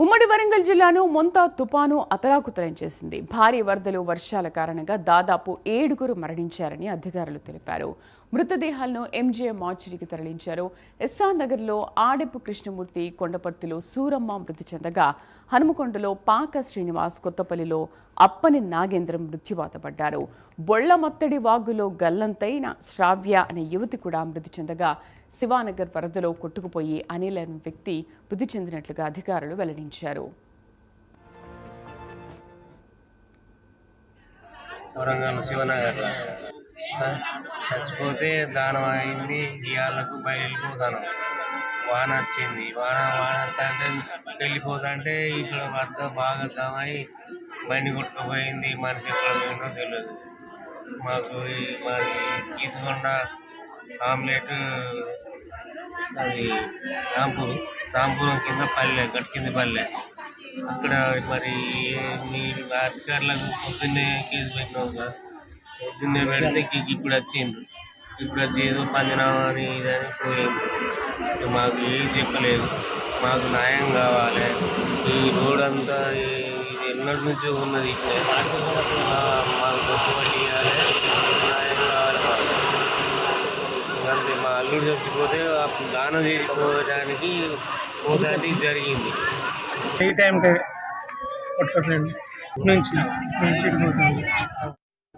ఉమ్మడి వరంగల్ జిల్లాను మొంతా తుపాను అతలాకుతలం చేసింది. భారీ వరదలు వర్షాల కారణంగా దాదాపు ఏడుగురు మరణించారని అధికారులు తెలిపారు. మృతదేహాలను ఎంజీఎం మార్చిరికి తరలించారు. ఎస్ఆర్ నగర్లో ఆడెప్పు కృష్ణమూర్తి కొండపర్తిలో సూరమ్మ మృతి చెందగా హనుమకొండలో పాక శ్రీనివాస్ కొత్తపల్లిలో అప్పని నాగేంద్రం మృత్యువాత పడ్డారు. వాగులో గల్లంతైన శ్రావ్య అనే యువతి కూడా మృతి చెందగా శివానగర్ వరదలో కొట్టుకుపోయి అనిల్ అనే వ్యక్తి మృతి చెందినట్లుగా అధికారులు వెల్లడించారు. వరంగల్ శివనగర్ చచ్చిపోతే దానం అయింది ఇవాళకు బయలుపోతాను వాన వచ్చింది. వాన వాన అంటే వెళ్ళిపోతుంటే ఇక్కడ వద్ద బాగా దామై బండి కొట్టుకుపోయింది. మనకి ఎక్కడ పోయిందో తెలియదు మాకు మాది తీసుకున్న ఆమ్లెట్ అది రాంపూర్. రాంపురం కింద పల్లె గట్ పల్లె. అక్కడ మరి మీ అధికారులకు పొద్దున్నే కేసు పెట్టినావు కదా. పొద్దున్నే పెడితే ఇప్పుడు వచ్చింది ఇప్పుడు వచ్చి ఏదో పందినామని ఇదని పోయింది మాకు ఏం చెప్పలేదు. మాకు న్యాయం కావాలి. ఈ రోడ్ అంతా ఇది ఎన్నటి నుంచో ఉన్నది ఇక్కడ. మాకు కొట్టుబడి ఇవ్వాలి. అంతే మా అల్లుడు చచ్చిపోతే అప్పుడు దానం చేసిపోవడానికి పోతానికి జరిగింది ఏ టైంకి కొట్టుకోట్లేదు నుంచి నుంచి ఇటు పోతుంది